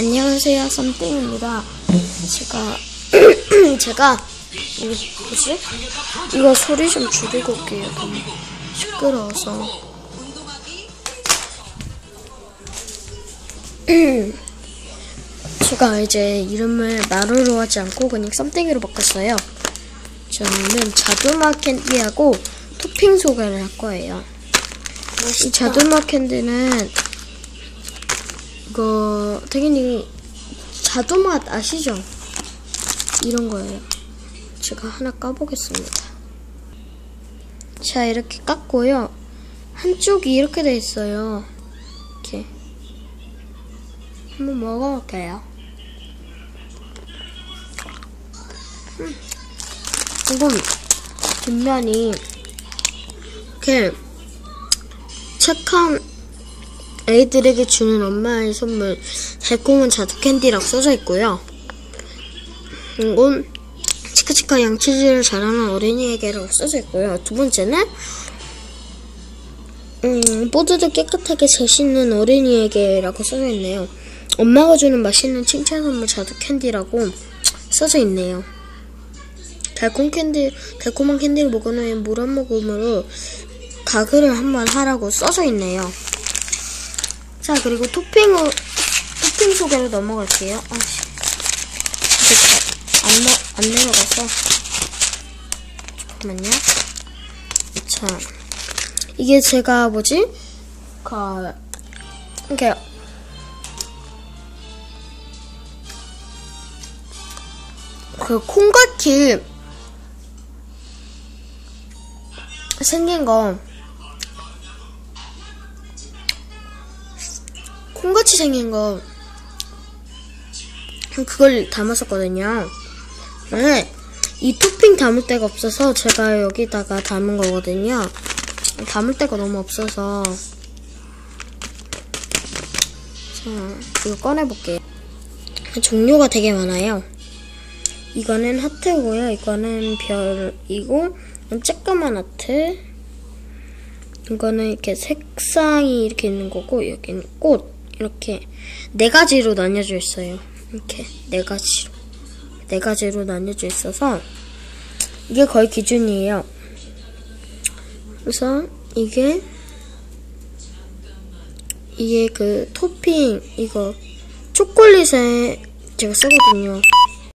안녕하세요, 썸띵입니다. 제가, 제가, 이거 뭐지? 이거 소리 좀 줄이고 올게요. 너무 시끄러워서. 제가 이제 이름을 마루로 하지 않고 그냥 썸띵으로 바꿨어요. 저는 자두마 캔디하고 토핑 소개를 할 거예요. 이 자두마 캔디는 이거 당연히 자두맛 아시죠? 이런 거예요. 제가 하나 까보겠습니다. 자 이렇게 깠고요. 한쪽이 이렇게 돼 있어요. 이렇게 한번 먹어볼게요. 음. 이건 뒷면이 이렇게 착한 아이들에게 주는 엄마의 선물 달콤한 자두 캔디라고 써져 있고요. 이건 치카치카 양치질을 잘하는 어린이에게라고 써져 있고요. 두 번째는 음, 뽀드득 깨끗하게 잘 씻는 어린이에게라고 써져 있네요. 엄마가 주는 맛있는 칭찬 선물 자두 캔디라고 써져 있네요. 달콤 캔디, 달콤한 캔디를 먹은 후에 물 한 모금으로 가글을 한번 하라고 써져 있네요. 자, 그리고 토핑, 토핑 소개로 넘어갈게요. 아, 씨. 안, 내, 안 내려가서. 잠깐만요. 자, 이게 제가 뭐지? 그, 이렇게, 그 콩같이 생긴 거 콩같이 생긴 거 그걸 담았었거든요. 네, 이 토핑 담을 데가 없어서 제가 여기다가 담은 거거든요. 담을 데가 너무 없어서 자 이거 꺼내볼게요. 종류가 되게 많아요. 이거는 하트고요. 이거는 별이고 쬐까만 하트. 이거는 이렇게 색상이 이렇게 있는 거고 여기는 꽃 이렇게 네 가지로 나뉘어져 있어요. 이렇게 네 가지로 네 가지로 나뉘어져 있어서 이게 거의 기준이에요. 그래서 이게 이게 그 토핑 이거 초콜릿에 제가 쓰거든요.